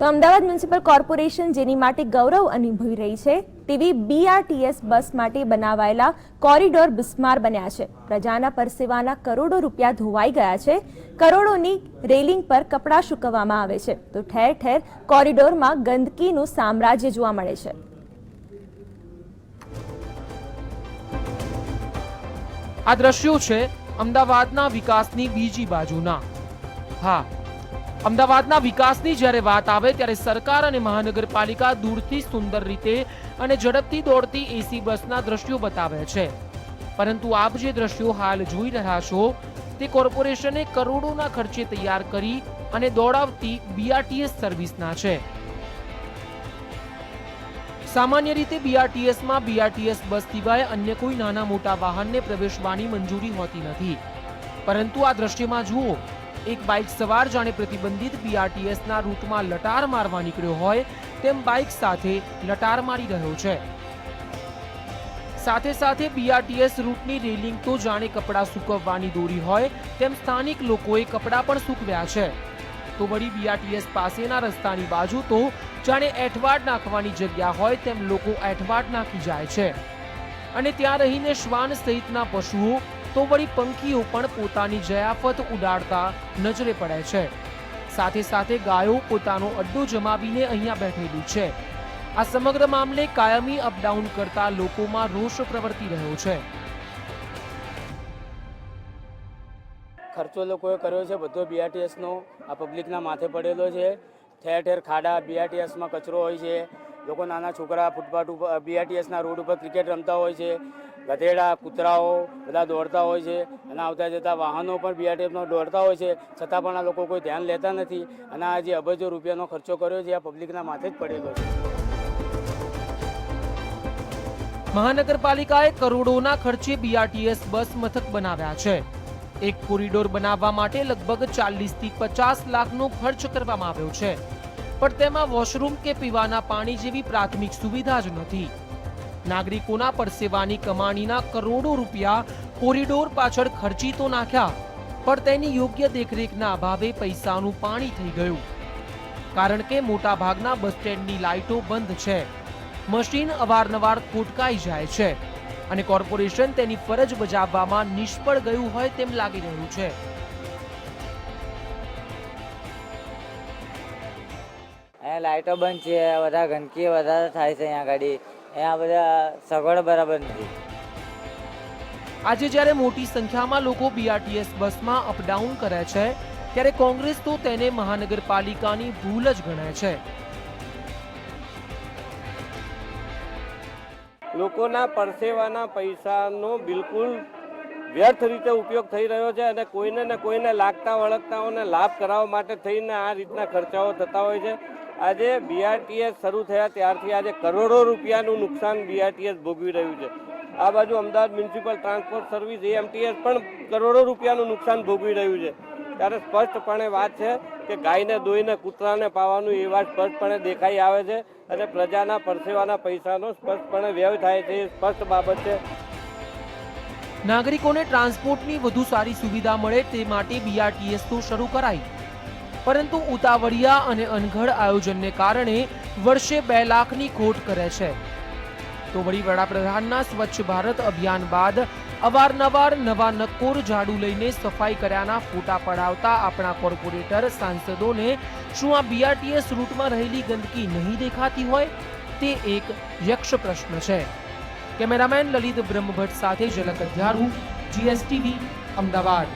તો Ahmedabad municipal corporation જેની માટે ગૌરવ અનુભવી રહી છે, તેવી બીઆરટીએસ બસ માટે બનાવાયેલા કોરિડોર બિસ્માર બન્યા છે. પ્રજાના પરસેવાના કરોડો રૂપિયા ધોવાઈ ગયા છે. કરોડોની રેલિંગ પર કપડાં સૂકવવામાં આવે છે. તો ઠેર ઠેર કોરિડોરમાં ગંદકીનું સામ્રાજ્ય જોવા મળે છે. આ દ્રશ્યો છે અમદાવાદના વિકાસની બીજી બાજુના. હા અમદાવાદના વિકાસની જ્યારે વાત આવે ત્યારે સરકાર અને મહાનગરપાલિકા દૂરથી સુંદર રીતે અને ઝડપથી દોડતી એસી બસના દ્રશ્યો બતાવે છે. પરંતુ આપ જે દ્રશ્યો હાલ જોઈ રહ્યા છો, તે કોર્પોરેશને કરોડોના ખર્ચે તૈયાર કરી અને દોડાવતી બીઆરટીએસ સર્વિસના છે. સામાન્ય રીતે બીઆરટીએસમાં બીઆરટીએસ બસ સિવાય અન્ય કોઈ નાના મોટા વાહનને પ્રવેશવાની મંજૂરી હોતી નથી. પરંતુ આ દ્રશ્યમાં જુઓ એક બાઇક સવાર જાણે પ્રતિબંધિત બીઆરટીએસના રૂટમાં લટાર મારવા નીકળ્યો હોય, તેમ બાઇક સાથે લટાર મારી રહ્યો છે. સાથે સાથે બીઆરટીએસ રૂટની રેલિંગ તો જાણે કપડાં સૂકવવાની દોરી હોય, તેમ સ્થાનિક લોકોએ કપડાં પણ સૂકવ્યા છે. તો વળી બીઆરટીએસ પાસેના રસ્તાની બાજુ તો જાણે એઠવાડ નાખવાની જગ્યા હોય, તેમ લોકો એઠવાડ નાખી જાય છે. અને ત્યાં રહીને શ્વાન સહિતના પશુઓ તો વળી પંખીઓ પણ પોતાની જયાફત ઉડાડતા નજરે પડે છે. સાથે સાથે ગાયો પોતાનો અડ્ડો જમાવીને અહીંયા બેઠેલી છે. આ સમગ્ર મામલે કાયમી અપડાઉન કરતા લોકોમાં રોષ પ્રવર્તી રહ્યો છે. ખર્ચો લોકોએ કર્યો છે, બધો બીઆરટીએસનો આ પબ્લિકના માથે પડેલો છે. ઠેર ઠેર ખાડા બીઆરટીએસમાં કચરો હોય છે. લોકો નાના છોકરા, ફૂટપાથ ઉપર બીઆરટીએસના રોડ ઉપર ક્રિકેટ રમતા હોય છે. ગધેડા, કૂતરાઓ બધા દોડતા હોય છે. અને આવતા જતા વાહનો પણ બીઆરટીએફનો દોડતા હોય છે. છતાં પણ આ લોકો કોઈ ધ્યાન લેતા નથી. અને આ જે અબજો રૂપિયાનો ખર્ચો કર્યો છે આ પબ્લિકના માથે જ પડેલો છે. મહાનગરપાલિકાએ કરોડોના ખર્ચે બીઆરટીએસ બસ મથક બનાવ્યા છે. એક કોરિડોર બનાવવા માટે લગભગ ચાલીસથી પચાસ લાખનો ખર્ચ કરવામાં આવ્યો છે. પણ તેમાં વોશરૂમ કે પીવાના પાણી જેવી પ્રાથમિક સુવિધા જ નથી. નાગરિકોના પર સેવાની કમાણીના કરોડો રૂપિયા કોરિડોર પાછળ ખર્ચી તો નાખ્યા, પણ તેની યોગ્ય દેખરેખના અભાવે પૈસાનું પાણી થઈ ગયું. કારણ કે મોટા ભાગના બસ સ્ટેન્ડની લાઇટો બંધ છે. મશીન અવારનવાર ખોટકાઈ જાય છે અને કોર્પોરેશન તેની ફરજ બજાવવામાં નિષ્ફળ ગયું હોય તેમ લાગી રહ્યું છે. અહીંયા લાઇટો બંધ છે, બધા ગંદકી વધારે થાય છે અહીંયા આગળ આ બધા સગવડ બરાબર નથી. આજે જ્યારે મોટી સંખ્યામાં લોકો બીઆરટીએસ બસમાં અપડાઉન કરે છે ત્યારે કોંગ્રેસ તો તેને મહાનગરપાલિકાની ભૂલ જ ગણે છે. લોકોના પરસેવાના પૈસાનો બિલકુલ વ્યર્થ રીતે ઉપયોગ થઈ રહ્યો છે અને કોઈને ને કોઈને લાગતા વળગતાઓને લાભ કરાવવા માટે થઈને આ રીતના ખર્ચાઓ થતા હોય છે. આજે બીઆરટીએસ શરૂ થયા ત્યારથી આજે કરોડો રૂપિયાનું નુકસાન બીઆરટીએસ ભોગવી રહ્યું છે. આ બાજુ Ahmedabad municipal transport service AMTS પણ કરોડો રૂપિયાનું નુકસાન ભોગવી રહ્યું છે. ત્યારે સ્પષ્ટપણે વાત છે કે ગાયને દોઈને કૂતરાને પાવાનું એ વાત સ્પષ્ટપણે દેખાઈ આવે છે અને પ્રજાના પરસેવાના પૈસાનો સ્પષ્ટપણે વ્યય થાય છે એ સ્પષ્ટ બાબત છે. નાગરિકોને ટ્રાન્સપોર્ટની વધુ સારી સુવિધા મળે તે માટે બીઆરટીએસ તો શરૂ કરાઈ. પરંતુ ઉતાવળિયા અને અનઘડ આયોજનને કારણે વર્ષે બે લાખની ખોટ કરે છે. તો વળી વડાપ્રધાનના સ્વચ્છ ભારત અભિયાન બાદ અવારનવાર નવા નક્કોર ઝાડુ લઈને સફાઈ કર્યાના ફોટા પડાવતા આપણા કોર્પોરેટર સાંસદોને શું આ બીઆરટીએસ રૂટમાં રહેલી ગંદકી નહીં દેખાતી હોય? તે એક યક્ષ પ્રશ્ન છે. કેમેરામેન લલિત બ્રહ્મભટ્ટ સાથે ઝલક અધ્યારું જીએસટીવી અમદાવાદ.